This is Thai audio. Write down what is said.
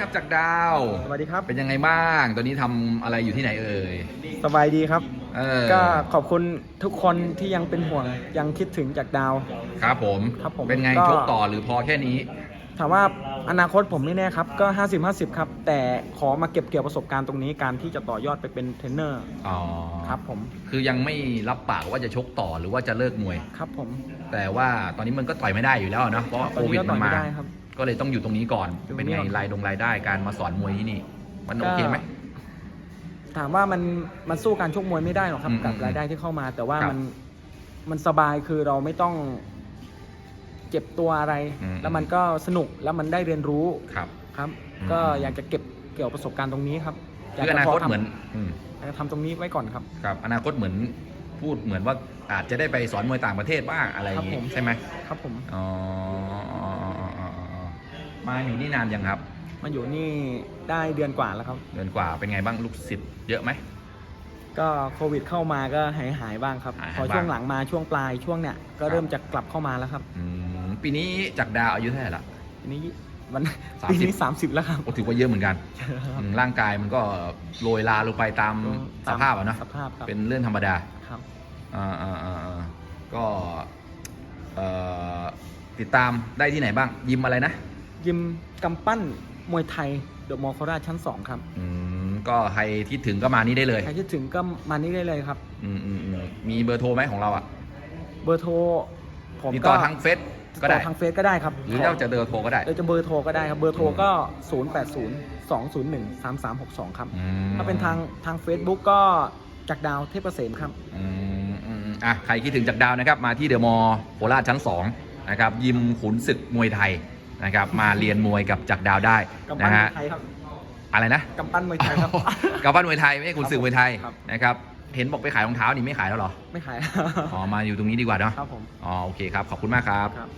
ครับจากดาว สวัสดีครับ เป็นยังไงบ้าง ตอนนี้ทำอะไรอยู่ที่ไหนเอ่ย สบายดีครับ เออ ก็ขอบคุณทุกคนที่ยังเป็นห่วง ยังคิดถึงจากดาว ครับผม ครับผมเป็นไงก็ ชกต่อหรือพอแค่นี้ ถามว่าอนาคตผมไม่แน่ครับ ก็ 50 50 ครับ แต่ขอมาเก็บเกี่ยวประสบการณ์ตรงนี้การที่จะต่อยอดไปเป็นเทรนเนอร์อ๋อครับผม คือยังไม่รับปากว่าจะชกต่อหรือว่าจะเลิกมวย ครับผมแต่ว่าตอนนี้มันก็ต่อยไม่ได้อยู่แล้วเนอะเพราะว่าตโคอนวินี้ดก็ต่มัอยนไม่มา ได้ครับ ก็เลยต้องอยู่ตรงนี้ก่อนอยู่เป็นไงตรงนี้ก่อนรายดงรายได้การมาสอนมวยที่นี่ มันก็โอเคไหมถามว่ามันมันสู้การชกมวยไม่ได้หรอกครับอืมกับอืมรายได้ที่เข้ามา แต่ว่าครับมันมันสบายคือเราไม่ต้องเก็บตัวอะไรอืมแล้วมันก็สนุกแล้วมันได้เรียนรู้ครับครับอืมก็อยากจะเก็บเกี่ยวประสบการณ์ตรงนี้ครับอยากคืออจะนาพคอตทำเหมือนอืมอยากจะทำตรงนี้ไว้ก่อนครับครับ อนาคตเหมือนพูดเหมือนว่าอาจจะได้ไปสอนมวยต่างประเทศบ้างอะไรอย่างครับผงี้มใช่ไหมครับผมอ๋ออ๋ออ๋ออ๋ออ๋ออ๋อ มาอยู่นี่นานยังครับ มาอยู่นี่ได้เดือนกว่าแล้วครับ เดือนกว่าเป็นไงบ้างลูกศิษย์เยอะไหม ก็โควิดเข้ามาก็หายหายๆบ้างครับ หายๆพอบ้างช่วงหลังมาช่วงปลายช่วงเนี้ยก็ครับ เริ่มจะกลับเข้ามาแล้วครับอืมปีนี้จากดาวอายุเท่าไหร่ละ ทีนี้วัน30ปีนี้สามสิบแล้วครับ โอ้ถือว่าเยอะเหมือนกันอืมร่างกายมันก็โรยลาลงไปตามสภาพอะเนาะสภาพครับเป็นเรื่องธรรมดา ครับ อ่าอ่าอ่าอ่าก็เอ่อติดตามได้ที่ไหนบ้างยิมอะไรนะ ยิมกำปั้นมวยไทยเดอะมอลล์โคราชชั้น 2 ครับ อืมก็ใครที่ถึงก็มานี่ได้เลยใครที่ถึงก็มานี่ได้เลยครับ อืมอืมอืมมีเบอร์โทรไหมของเราอะเบอร์โทร ผมติดก็ต่อทางเฟซก็ได้ ติต่อทางเฟซก็ได้ครับหรือเราจะเบอร์โทรก็ได้เดี๋ยวจะเบอร์โทรก็ได้ครับ เบอร์โทรก็ 0 8 0 2 0 1 3 3 6 2 ครับ อืมถ้าเป็นทางทาง Facebook ก็จากดาวเทพเกษมครับ อืมอืมอืมอะใครคิดถึงจากดาวนะครับ มาที่เดอะมอลล์โคราชชั้น2นะครับยิมขุนศึกมวยไทย นะครับมาเรียนมวยกับจากดาวได้กำปั้นะนมวฮะยไทยครับอะไรนะกำปั้นมวยไทยครับกับบ้านมวยไทยไม่ใช่ขุนศึกมวยไทยครับนะครับเห็นบอกไปขายรองเท้านี่ไม่ขายแล้วเหรอ ไม่ขาย อ๋อ มาอยู่ตรงนี้ดีกว่าเนาะ ครับผม อ๋อ โอเคครับ ขอบคุณมากครับครับ